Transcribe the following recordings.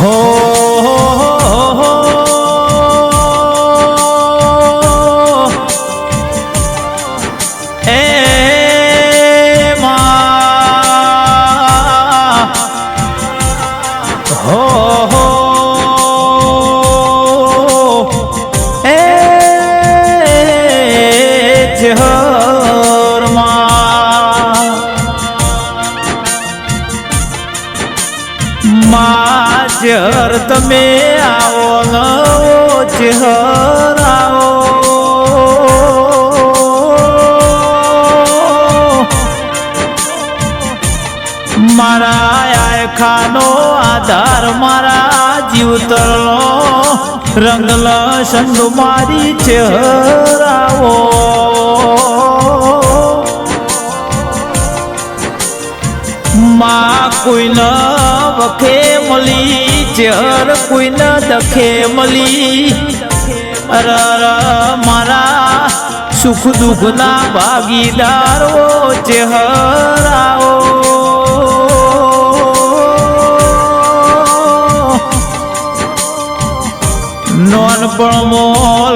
હો મારા રંગલો સંગ મારી ચહેરાઓ માં કોઈ ન વખે મળી, ચેહર કોઈ ન દખે મળી. અર મારા સુખ દુઃખના ભાગીદારો ચેહરાઓ નોનપણમો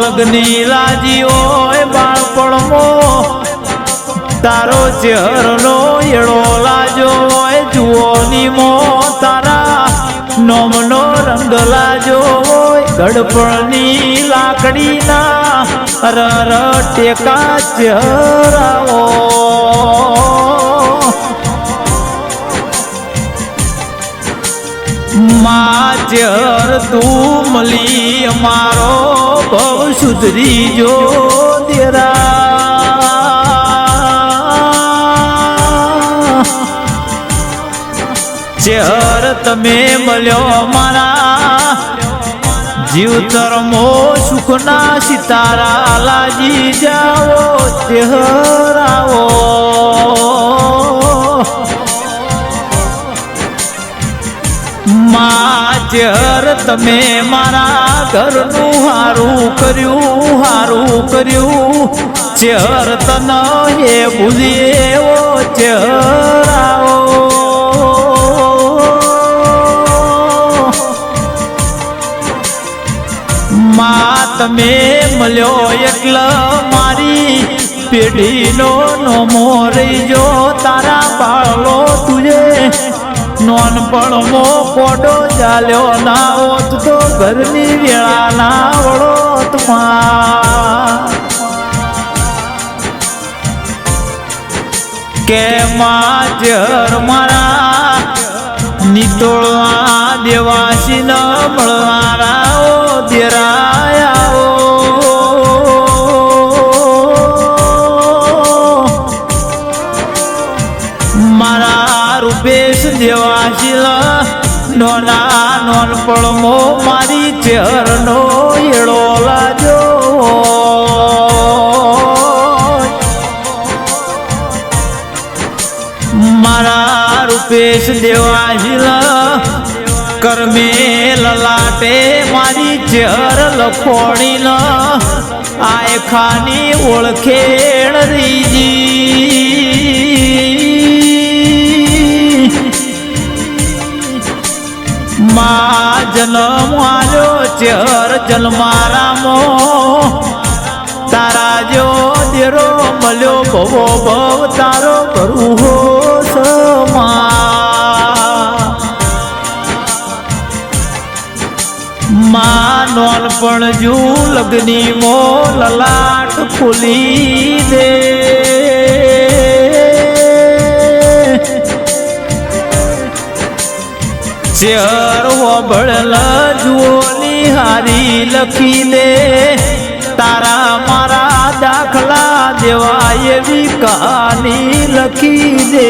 લગ્ની લાજી હોય બાળપણમો. તારો ચહેરનો એળો લાજો હોય, જુઓની મો તારા નોમનો રંગ લાજો હોય. ગડપણની લાકડીના રર ટેકા ચહેરાઓ માચર તું મળી અમારો ભવ સુધરી જો દેરા ચેહર તમે મળ્યો મારા જીવતરમો સુખના સિતારા લાજી જાઓ ચહેરાવો હર તમે મારા ઘરનું હારું કર્યું હારું કર્યું. ચેહર તન હે ભૂલીએ ઓ ચહેરાઓ મા તમે મળ્યો એટલે મારી પેઢીનો નોમો રહીજો, તારા બાળો તુજે. નોનપણમો કોડો ચાલ્યો ના હોત તો ઘરની વેળા ના વળોત કે માજર મારા, નિતોળવા દેવાસી ન મળવારા નોનપણમો મારી ચહેરનો એળો લાજો મારા રૂપેશ દેવાશીલ કરમે લલાટે મારી ચહેર લખોણી ન આય ખાની ઓળખેણ રીજી. માં જન્મ આલ્યો ચેહર જન્મારામો તારા જો દેરો મળ્યો ભવો ભવ, તારો કરું હો સમા માં નોનપણ જુ લગ્ની મો લલાટ ફૂલી દે. ચેહર હોબળ જુઓની હારી લખી દે તારા મારા દાખલા દેવા એવી કહાની લખી દે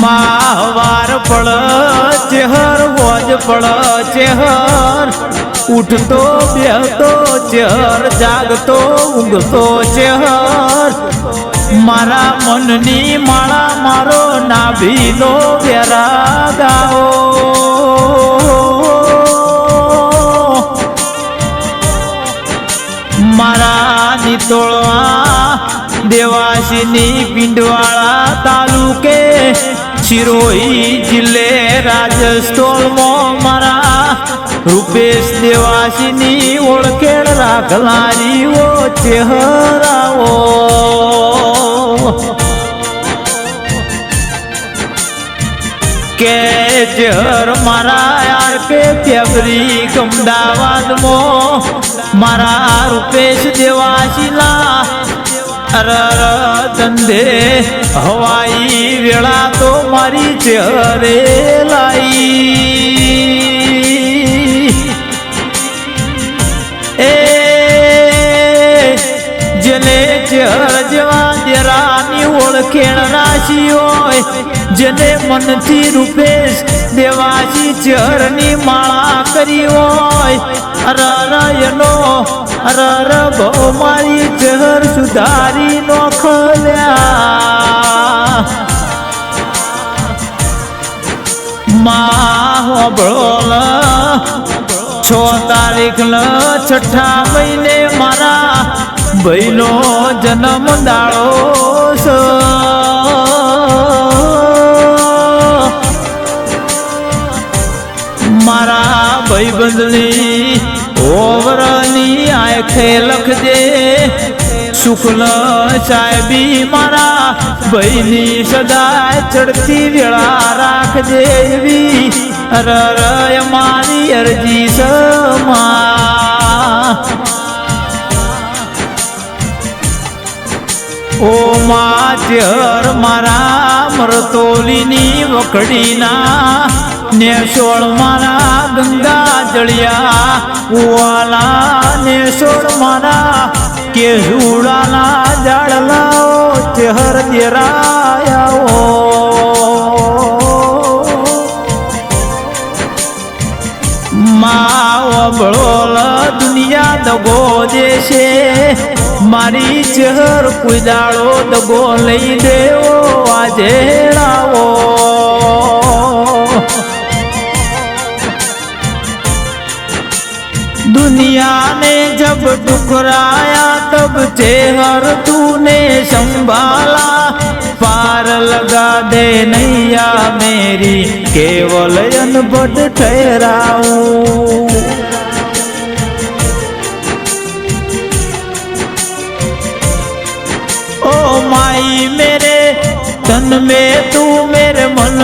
માહવાર પડ ચેહર વોજ પડ ચેહર ઉઠતો, બેહતો, ચેહર જાગતો, ઊંઘતો, ચેહર મારા મનની માળા મારો નાભીનો વેરા ગાઓ મારા નિતોળવા દેવાશીની પિંડવાળા તાલુકે શિરોહી જિલ્લે રાજસ્થોલમાં મારા રૂપેશ દેવાશીની ઓળખેડ રાખલારીઓ ચહેરાઓ. કે જર મારા યાર કે ફેબ્રિક મો મારા રૂપેશ દેવાશીલા અરર ધંધે હવાઈ વેળા તો મારી ચહેરે લાઈ. ઓળખેણ હોય, જેને મનથી રૂપેશ દેવાશી ચરની માળા કરી હોય. અરર રર બહુ મારી ચહર સુધારી નો ખલ્યા માં છો તારીખ છઠ્ઠા મહિને મારા ભાઈનો જન્મ દાળો છે મારા ભાઈ બંધની ઓવરની આંખે લખજે. શુક્લ સાહેબી મારા ભાઈની સદાય ચડતી વેળા રાખજે એવી અરરય મારી અરજી સમા ઓ માધ્યર મારા મરતોલીની વખડીના, ને સોળ મારા ગંગા જળિયા, ઉવાલા, ને સોળ મારા કે ઝુડાના જાડલાઓ ચહર દેરાયા બળોલ દુનિયા દગો દેશે મારી ચહેર કુદાળો દગો લઈ દેવો, આજે લાવો દુનિયાને જબ ટુકરાયા તબ ચેહર તુને સંભાલા પાર લગા દે નૈયા મેરી, કેવલ અનભટ ઠેરાઉં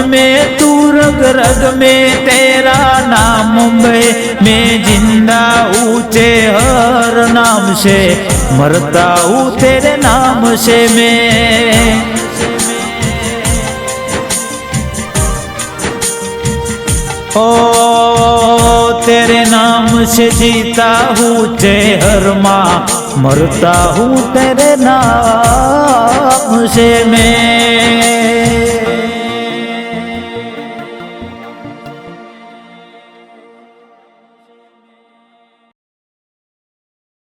में तू रग रग में तेरा नाम में मैं जिंदा ऊंचे हर नाम से मरता हूँ तेरे नाम से मैं ओ तेरे नाम से जीता हूँ चेहर माँ मरता हूँ तेरे नाम से मैं